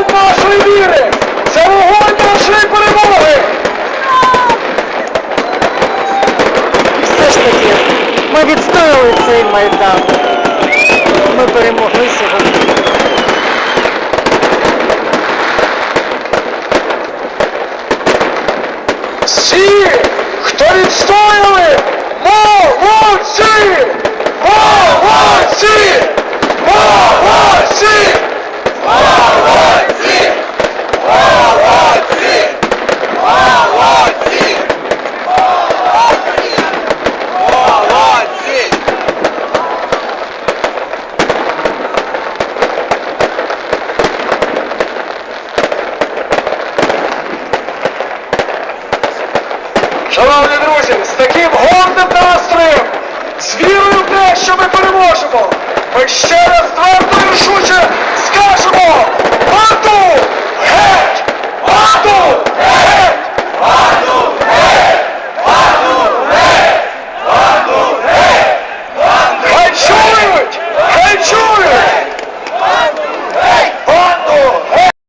нашої віри! Це вогонь нашої перемоги! Все ж таки, ми відстояли цей майдан. Ми перемогли сьогодні. Всі, Шановні друзі, з таким гордим настроєм, з вірою в те, що ми переможемо, ми ще раз твердо і рішуче скажемо